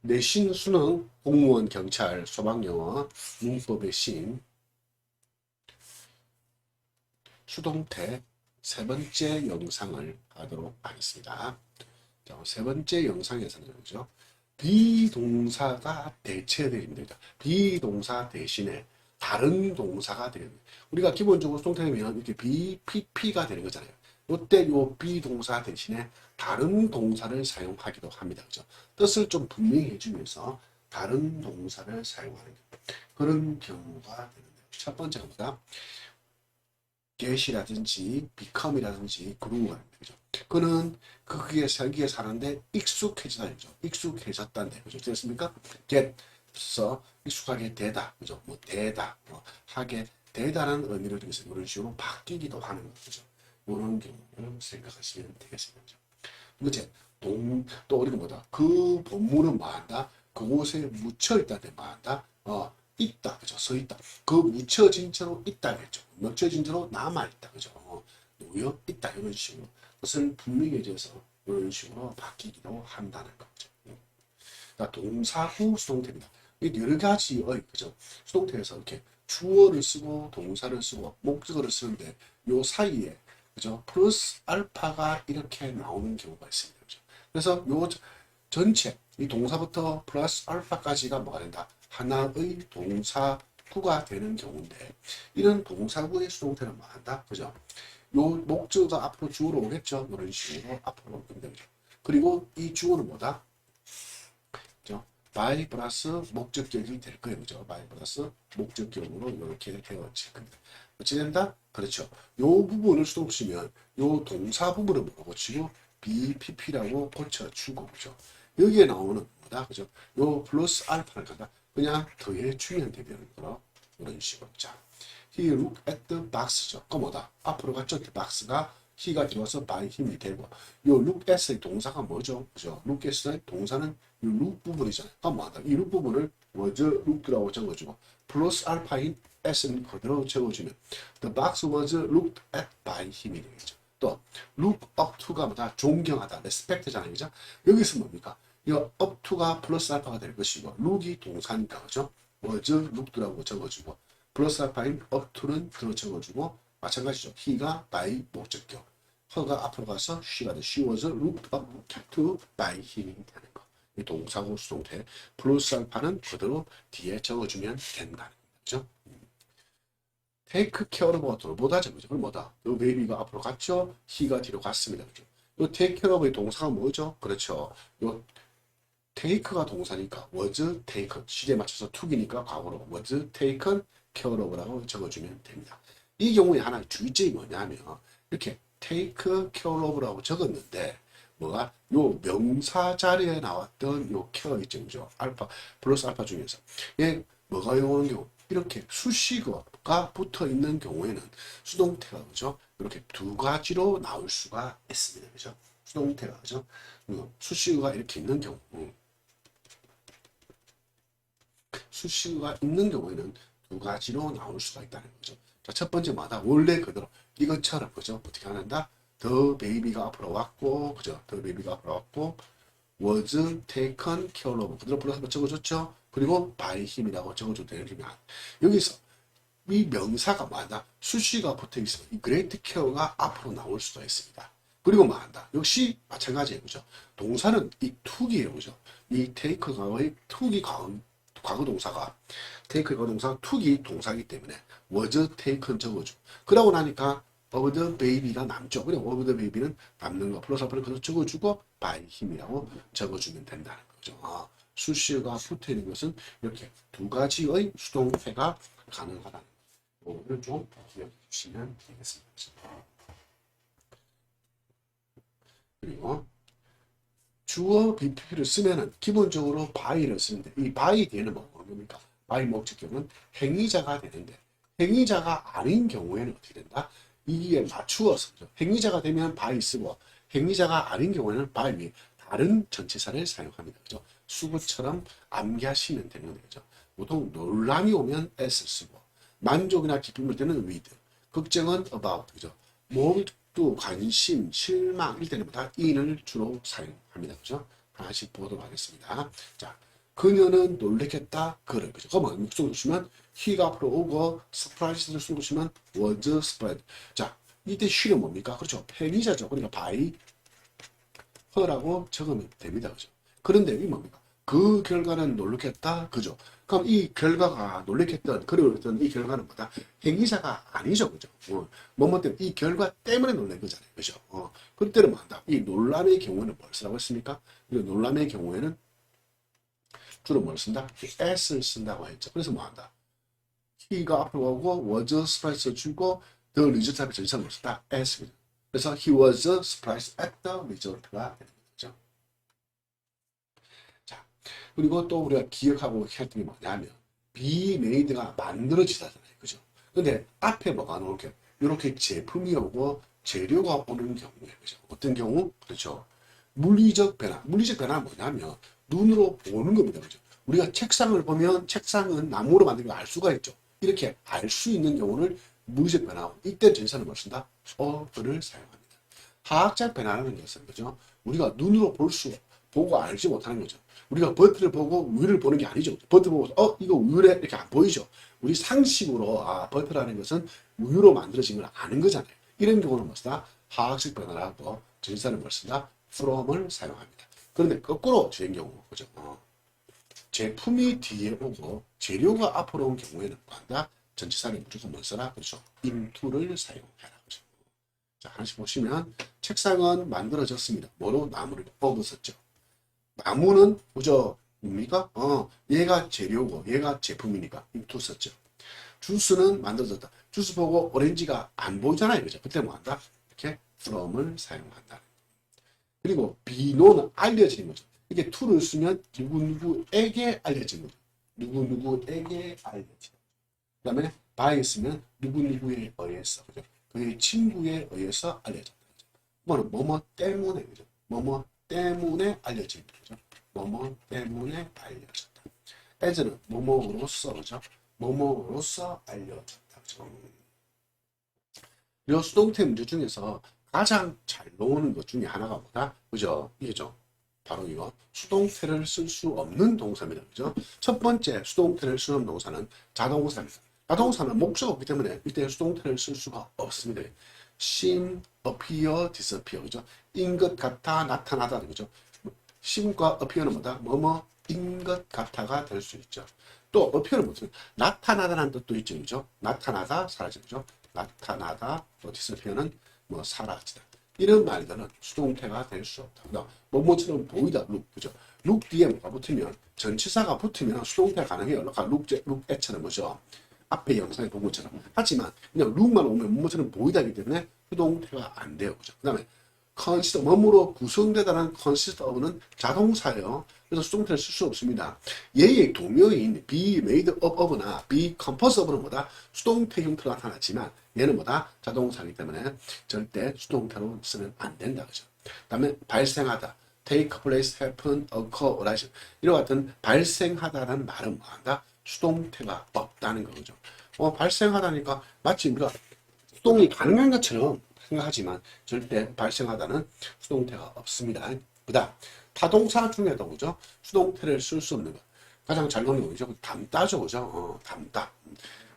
내신 수능 공무원 경찰 소방영어 문법의 신 수동태 세 번째 영상을 하도록 하겠습니다. 자, 세 번째 영상에서는 그죠? 비동사가 대체됩니다. 비동사 대신에 다른 동사가 되는. 우리가 기본적으로 수동태면 이렇게 BPP가 되는 거잖아요. 이때 요 비동사 대신에 다른 동사를 사용하기도 합니다. 그죠? 뜻을 좀 분명히 해주면서 다른 동사를 사용하는 그런 경우가 되는데 첫 번째가 뭐다? get이라든지 become이라든지 grow가 있는 거죠. 그는 거기에 살기에 사는데 익숙해지다는 거죠. 익숙해졌다는 거죠. 됐습니까? get서 익숙하게 되다. 그죠? 뭐 되다. 뭐 하게 되다는 의미를 통해서 이런 식으로 바뀌기도 하는 거죠. 이런 경우를 생각하시면 되겠습니다. 두 번째, 동, 또 우리가 뭐다? 그 본문은 뭐한다? 그곳에 묻혀있다는데 뭐한다? 어, 있다. 그죠? 서 있다. 그 묻혀진 채로 있다겠죠. 묻혀진 채로 남아있다. 그죠? 어, 놓여 있다. 이런 식으로. 그것을 분명해져서 이런 식으로 바뀌기도 한다는 거죠. 음. 자, 동사 후 수동태입니다. 이 여러 가지의, 그죠? 수동태에서 이렇게 주어를 쓰고 동사를 쓰고 목적어를 쓰는데 요 사이에 그죠? 플러스 알파가 이렇게 나오는 경우가 있습니다. 그죠? 그래서 요 전체 이 동사부터 플러스 알파까지가 뭐가 된다? 하나의 동사구가 되는 경우인데 이런 동사구의 수동태는 뭐 한다? 그죠? 요 목적어가 앞으로 주어로 오겠죠? 이런 식으로 앞으로 오는 거죠. 그리고 이 주어는 뭐다? 그죠? 플러스 목적격이 될 거예요. 그죠? by 플러스 목적격으로 이렇게 헤어질 겁니다. 된다? 그렇죠. 요 부분을 수동 치면 요 동사 부분을 뭐라고 치고 BPP라고 고쳐주고 그죠. 여기에 나오는 뭐다 그죠. 요 플러스 알파를 갖다 그냥 더해 주면 되는 거로 이런 식으로 자. He look at the box죠. 그 뭐다? 앞으로 갔죠. 그 박스가 he가 들어와서 by 힘이 되고 요 look at의 동사가 뭐죠? 그죠? look at의 동사는 요 look 부분이잖아요. 그럼 뭐한다? 이 look 부분을 was looked라고 적어주고 플러스 알파인 s는 그대로 적어주면 the box was looked at by 힘이 되겠죠. 또 look up to가 뭐다? 존경하다, respect잖아요, 그죠? 여기서 뭡니까? 이 up to가 플러스 알파가 될 것이고 look이 동사니까 그죠? was looked라고 적어주고 플러스 알파인 up to는 들어 적어주고 마찬가지죠. he가 by 목적격, her가 앞으로 가서 she가 돼. she was looked up to by 힘이 되는 거. 이 동사고 수동태 플러스 알파는 그대로 뒤에 적어주면 된다는 거죠. Care of 뭐가 돌보다 적어죠. 그럼 뭐다? 요 baby가 앞으로 갔죠. he가 뒤로 갔습니다. 그죠? 요 care of의 동사가 뭐죠? 그렇죠. 요 take가 동사니까 was taken 시제에 맞춰서 to기니까 과거로 was taken care of라고 적어주면 됩니다. 이 경우에 하나의 주의점이 뭐냐면 이렇게 take care of라고 적었는데 뭐가 요 명사 자리에 나왔던 요 케어 있죠, 그죠? 알파 플러스 알파 중에서 얘 뭐가 오는 경우 이렇게 수식어 가 붙어 있는 경우에는 수동태가 그죠? 이렇게 두 가지로 나올 수가 있습니다, 그죠? 수동태가 그죠? 음, 수식어가 이렇게 있는 경우, 음. 수식어가 있는 경우에는 두 가지로 나올 수가 있다는 거죠. 자, 첫 번째 마다 원래 그대로 이것처럼 그죠? 어떻게 하는다? 더 베이비가 앞으로 왔고, 그죠? 더 베이비가 앞으로 왔고, was taken care of. 그대로 플러스 적어줬죠? 그리고 by 힘이라고 적어줘도 되면 여기서 이 명사가 뭐한다? 수시가 붙어 있으면 이 great care가 앞으로 나올 수도 있습니다. 그리고 뭐한다? 역시 마찬가지예요. 그죠? 동사는 이 to기예요. 그죠? 이 take 과거의 to기 과거, 과거 동사가 take 과거 동사가 to기 동사이기 때문에 was taken 적어줘. 그러고 나니까 of the baby가 남죠. 그리고 of the baby는 남는 거 플러스 알파를 그대로 적어주고 by 힘이라고 적어주면 된다는 거죠. 아, 수시가 붙어 있는 것은 이렇게 두 가지의 수동태가 가능하다는 거를 좀 기억해 주시면 되겠습니다. 그리고 주어 BPP를 쓰면은 기본적으로 by를 쓰는데 이 by 뒤에는 뭡니까? by 목적격은 행위자가 되는데 행위자가 아닌 경우에는 어떻게 된다? 이게 맞추어서 행위자가 되면 by 쓰고 행위자가 아닌 경우에는 by 위 다른 전치사를 사용합니다. 그죠? 수구처럼 암기하시면 되는 거죠. 보통 논란이 오면 s 쓰고 만족이나 기쁨일 때는 with, 걱정은 about, 그죠? 몰두, 관심, 실망 일 때는 다 in을 주로 사용합니다. 그죠? 하나씩 보도록 하겠습니다. 자, 그녀는 놀랬겠다. 그를 그죠? 그러면 목적을 주시면 he가 앞으로 오고 surprise를 쓰고 주시면 was surprised. 자, 이때 she는 뭡니까? 그렇죠. 팽이자죠. 그러니까 by her라고 적으면 됩니다. 그죠? 그런데 이 뭡니까? 그 결과는 놀랬겠다. 그죠? 그럼 이 결과가 놀랬겠던, 그랬던 이 결과는 뭐다? 행위자가 아니죠. 그죠? 어, 뭐뭐 때문에, 이 결과 때문에 놀란 거잖아요. 그죠? 어, 그때는 뭐 한다? 이 논란의 경우에는 뭘 쓰라고 했습니까? 이 논란의 경우에는 주로 뭘 쓴다? s를 쓴다고 했죠. 그래서 뭐 한다? he가 앞으로 오고 was surprised 주고 the result 앞에 전치사 뭘 쓴다? s. 그래서 he was surprised at the result가 되는 거죠. 자, 그리고 또 우리가 기억하고 했던 게 뭐냐면 made가 만들어지다잖아요. 그죠? 근데 앞에 뭐가 나올 게? 이렇게 제품이 오고 재료가 오는 경우에 그죠? 어떤 경우? 그렇죠. 물리적 변화. 물리적 변화는 뭐냐면 눈으로 보는 겁니다. 그죠? 우리가 책상을 보면 책상은 나무로 만든 걸 알 수가 있죠. 이렇게 알 수 있는 경우를 물리적 변화고 이때 전사는 뭘 쓴다? of를 사용합니다. 화학적 변화라는 것은 그죠? 우리가 눈으로 볼 수, 보고 알지 못하는 거죠. 우리가 버트를 보고 우유를 보는 게 아니죠. 버트 보고 어 이거 우유래 이렇게 안 보이죠. 우리 상식으로 아 버트라는 것은 우유로 만들어진 걸 아는 거잖아요. 이런 경우는 뭐다? 화학적 변화라고 전사는 뭘 쓴다? from을 사용합니다. 그런데 거꾸로 주행 경우 그죠? 어. 제품이 뒤에 오고 재료가 앞으로 온 경우에는 뭐한다? 전치사를 무조건 뭘 써라? 그렇죠. into를 사용해라. 그렇죠. 자, 하나씩 보시면 책상은 만들어졌습니다. 뭐로? 나무를 뽑아 썼죠. 나무는 그저 뭡니까? 어, 얘가 재료고 얘가 제품이니까 into 썼죠. 주스는 만들어졌다. 주스 보고 오렌지가 안 보이잖아요. 그죠? 그때 뭐 한다? 이렇게 from을 사용한다. 그리고 비노는 알려진 거죠. 이게 to를 쓰면 누구누구에게 알려진 거죠. 누구누구에게 알려진. 그 다음에 by 쓰면 누구누구에 의해서. 그죠? 그의 친구에 의해서 알려졌다. 뭐뭐 때문에. 그죠? 뭐뭐 때문에 알려진 거죠. 뭐뭐 때문에 알려졌다. as는 뭐뭐로서. 그죠? 뭐뭐로서 알려졌다. 이 수동태 문제 중에서 가장 잘 나오는 것 중에 하나가 뭐다? 그죠? 이게죠. 바로 이거. 수동태를 쓸 수 없는 동사입니다. 그죠? 첫 번째 수동태를 없는 동사는 자동사입니다. 자동사는 목적 없기 때문에 이때 수동태를 쓸 수가 없습니다. Seem, appear, disappear. 그죠? 인 것 같아, 나타나다. 그죠? seem과 appear는 뭐다? 뭐뭐 인 것 같아가 될 수 있죠. 또 appear는 뭐죠? 나타나다라는 뜻도 있죠. 그죠? 나타나다, 사라지죠. 나타나다, 또 disappear는 뭐 사라지다. 이런 말들은 수동태가 될 수 없다. 뭐뭐처럼 보이다, look, 그죠? look 뒤에 뭐가 붙으면 전치사가 붙으면 수동태가 가능해요. 아까 look, look에처럼 뭐죠? 앞에 영상에 본 것처럼. 하지만 그냥 look만 오면 뭐뭐처럼 보이다기 때문에 수동태가 안 돼요, 그죠? 그 다음에 consist, 뭐뭐로 구성되다는 consist of는 자동사예요. 그래서 수동태를 쓸 수 없습니다. 얘의 동명인 be made up of나 be composed of는 뭐다? 수동태 형태로 나타나지만 얘는 뭐다? 자동사이기 때문에 절대 수동태로 쓰면 안 된다. 그죠? 그 다음에 발생하다. take place, happen, occur. 이와 같은 발생하다라는 말은 뭐한다? 수동태가 없다는 거죠. 어, 발생하다니까 마치 우리가 수동이 가능한 것처럼 생각하지만 절대 발생하다는 수동태가 없습니다. 그다음 타동사 중에도 그죠? 수동태를 쓸 수 없는 것. 가장 잘 나오는 거죠. 닮다죠, 그죠? 어, 닮다.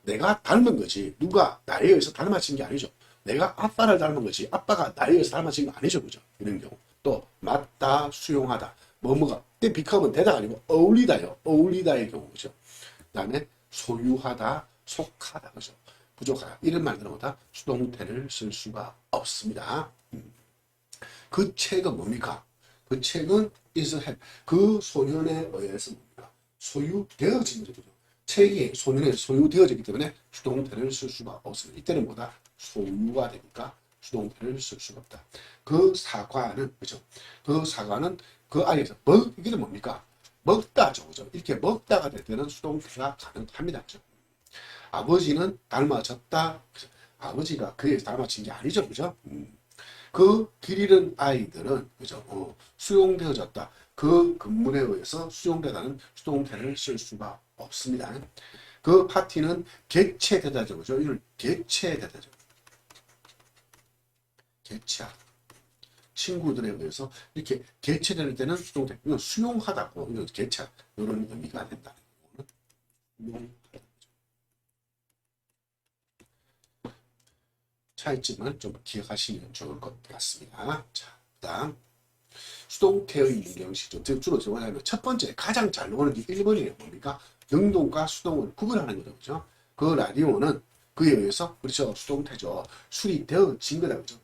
내가 닮은 거지. 누가 나에 의해서 닮아진 게 아니죠. 내가 아빠를 닮은 거지. 아빠가 나에 의해서 닮아진 거 아니죠, 그죠? 이런 경우. 또 맞다, 수용하다. 뭐뭐가 때 비커면 되다가 아니고 어울리다요. 어울리다의 경우죠. 그다음에 소유하다, 속하다, 그죠? 부족하다. 이런 말들은 뭐다? 수동태를 쓸 수가 없습니다. 음. 그 책은 뭡니까? 그 책은 have. 그 소년에 의해서 뭡니까? 소유되어진 거죠. 책이 소년에 소유되어지기 때문에 수동태를 쓸 수가 없습니다. 이때는 뭐다? 소유가 되니까 수동태를 쓸 수가 없다. 그 사과는 그죠? 그 사과는 그 안에서 먹 이게 뭡니까? 먹다죠, 그죠? 이렇게 먹다가 될 때는 수동태가 가능합니다, 그죠? 아버지는 닮아졌다. 그죠? 아버지가 그에 닮아진 게 아니죠, 그죠? 음. 그길 잃은 아이들은 그죠? 어, 수용되어졌다. 그 근문에 의해서 수용되다는 수동태를 쓸 수가 없습니다. 그 파티는 개최되다죠, 그죠? 이걸 개최되다죠. 개최하다. 친구들에 의해서 이렇게 개체될 때는 수동태. 수용하다고 개체 이런 의미가 수용하다. 차이점을 좀 기억하시면 좋을 것 같습니다. 자, 그 다음 수동태의 유형식죠. 주로 뭐냐면 첫 번째 가장 잘 나오는 게 1번이에요. 뭡니까? 능동과 수동을 구분하는 거죠. 그죠? 그 라디오는 그에 의해서 그렇죠. 수동태죠. 수리되어진 거다. 그죠?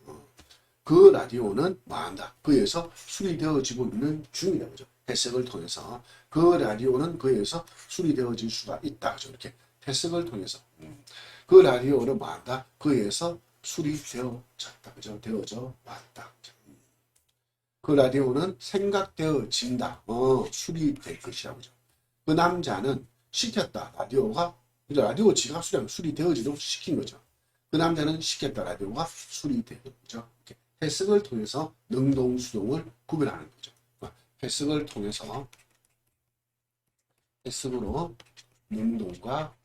어. 그 라디오는 뭐한다? 그에 의해서 수리되어지고 있는 중이다. 그죠? 해석을 통해서 그 라디오는 그에 의해서 수리되어질 수가 있다. 이렇게 해석을 통해서 음. 그 라디오는 뭐한다? 그에 의해서 수리되어졌다. 그죠? 되어져 왔다. 음. 그 라디오는 생각되어진다. 어, 수리될 것이라고. 그죠? 그 남자는 시켰다. 라디오가 라디오 지가 수량 수리되어지도록 시킨 거죠. 그 남자는 시켰다. 라디오가 수리되는 거죠. 이렇게 해석을 통해서 능동 수동을 구별하는 거죠. 해석을 통해서 해석으로 능동과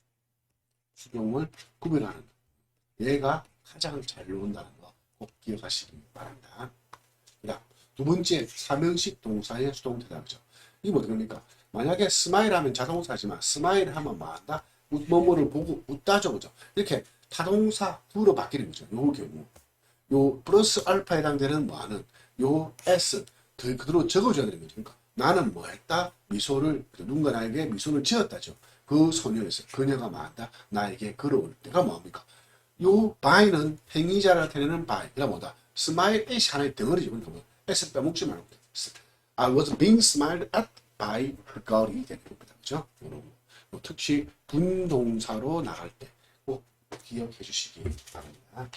수동을 구별하는 거. 얘가 가장 잘 나온다는 거 꼭 기억하시기 바랍니다. 그다음 두 번째 사명식 동사의 수동태다 그죠. 이게 어떻게 됩니까? 만약에 스마일 하면 자동사지만 스마일 하면 뭐 한다? 웃- 뭐뭐를 보고 웃다죠 그죠. 이렇게 타동사 구로 바뀌는 거죠. 요 경우 요 플러스 알파에 해당되는 뭐하는 요 s 그- 그대로 적어줘야 되는 거죠. 그러니까 나는 뭐 했다? 미소를 누군가 나에게 미소를 지었다죠. 그 소녀에서 그녀가 뭐한다? 나에게 걸어올 때가 뭐합니까? 요 by는 행위자를 나타내는 by가 뭐다? smile is 하나의 덩어리죠. 그러니까 뭐 s 빼먹지 말고 I was being smiled at by the girl이 되는 겁니다. 그죠? 요 특히 분동사로 나갈 때 꼭 기억해 주시기 바랍니다.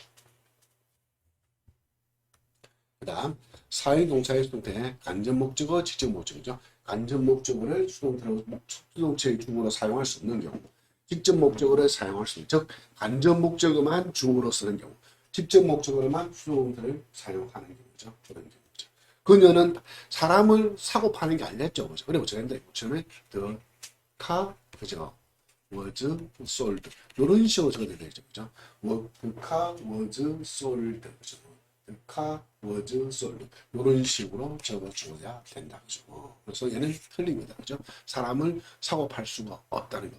그 다음 사회동사의 수동태 간접 목적어 직접 목적어죠. 간접 목적어를 수동태로 수동체 중으로 사용할 수 없는 경우 직접 목적어를 사용할 수 있는 즉 간접 목적어만 중으로 쓰는 경우 직접 목적어로만 수동태를 사용하는 경우죠. 그런 경우죠. 그녀는 사람을 사고 파는 게 아니랬죠. 그죠? 그래 어쩌는데 처음에 the car 그죠? was sold 이런 식으로 적어야 되죠. 그죠? 뭐, the car was sold 그죠? Car was sold 이런 식으로 적어줘야 된다. 그죠? 어, 그래서 얘는 틀립니다. 그죠? 사람을 사고 팔 수가 없다는 거.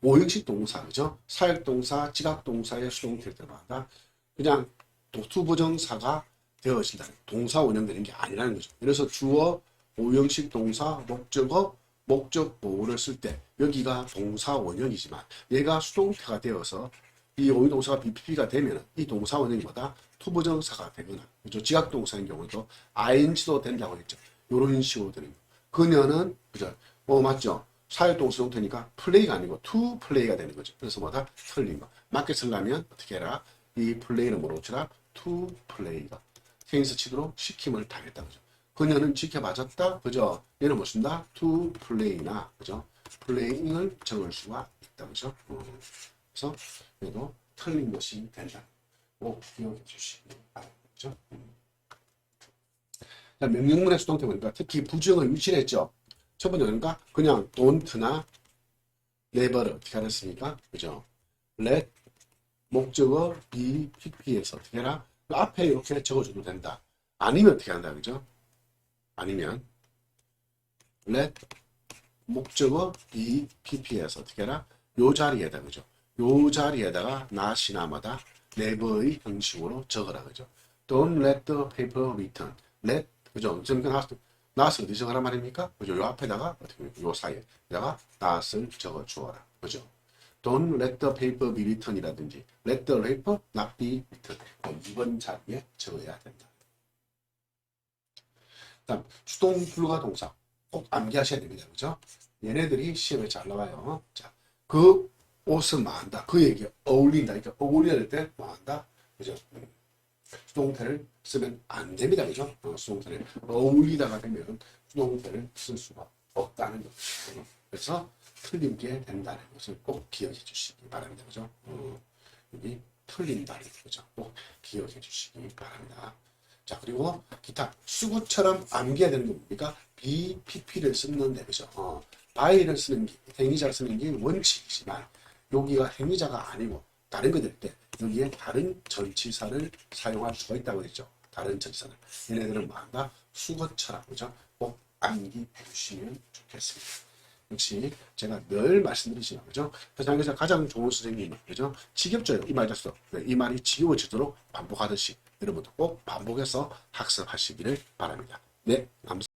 오형식 동사, 그죠? 사역동사, 지각동사의 수동태일 때마다 그냥 투부정사가 되어진다. 동사 원형되는 게 아니라는 거죠. 그래서 주어, 오형식 동사, 목적어, 목적 보호를 쓸 때 여기가 동사 원형이지만 얘가 수동태가 되어서 이 오형 동사가 BPP가 되면 이 동사 원형이 뭐다? 투부정사가 되거나 그죠? 지각동사인 경우도 ing도 된다고 했죠. 이런 식으로 되는 거. 그녀는 그죠? 어 맞죠? 사회동사 형태니까 플레이가 아니고 투 플레이가 되는 거죠. 그래서 뭐다? 틀린 거. 맞게 쓰려면 어떻게 해라? 이 플레이는 뭐로 치라? 투 플레이가. 테니스 치도록 시킴을 당했다. 그죠? 그녀는 지켜봐줬다. 그죠? 얘는 뭐 쓴다? 투 플레이나. 그죠? 플레이잉을 적을 수가 있다. 그죠? 어. 그래서 얘도 틀린 것이 된다. 꼭 기억해 주시기 바랍니다. 음. 자, 명령문의 수동태 보니까 특히 부정을 유출했죠. 첫 번째 그러니까 그냥 don't나 never를 어떻게 하랬습니까? 그죠? let 목적어 be pp에서 어떻게 해라? 그 앞에 이렇게 적어줘도 된다. 아니면 어떻게 한다 그죠? 아니면 let 목적어 be pp에서 어떻게 해라? 요 자리에다 그죠? 요 자리에다가 not이나마다 never의 형식으로 적어라 그죠? Don't let the paper return. let 그죠? 지금 그 not을 어디 적어라 말입니까? 그죠? 요 앞에다가 어떻게 요 사이에다가 not을 적어 주어라 그죠? Don't let the paper be return이라든지 let the paper not be returned. 뭐 이번 자리에 적어야 된다. 다음 수동 불가 동사 꼭 암기하셔야 됩니다. 그죠? 얘네들이 시험에 잘 나와요. 자, 그 옷은 뭐한다? 그에게 어울린다. 그러니까 어울려야 될때 뭐한다? 그죠? 음. 수동태를 쓰면 안 됩니다. 그죠? 어, 수동태를 어울리다가 되면 수동태를 쓸 수가 없다는 거죠. 그래서 틀림게 된다는 것을 꼭 기억해 주시기 바랍니다. 그죠? 어, 여기 틀린다는 거죠. 꼭 기억해 주시기 바랍니다. 자, 그리고 기타 수구처럼 암기해야 되는 게 뭡니까? BPP를 쓰는데, 그죠? 어, by를 쓰는 게, 행위자를 쓰는 게 원칙이지만, 여기가 행위자가 아니고, 다른 것들 때 여기에 다른 전치사를 사용할 수가 있다고 했죠. 다른 전치사를. 얘네들은 뭐 한다? 수거처럼 그죠? 꼭 암기해 주시면 좋겠습니다. 역시 제가 늘 말씀드리지만 그죠? 세상에서 가장 좋은 선생님은 그죠? 지겹져요. 이 말이 됐어. 이 말이 지겨워지도록 반복하듯이 여러분도 꼭 반복해서 학습하시기를 바랍니다. 네, 감사합니다.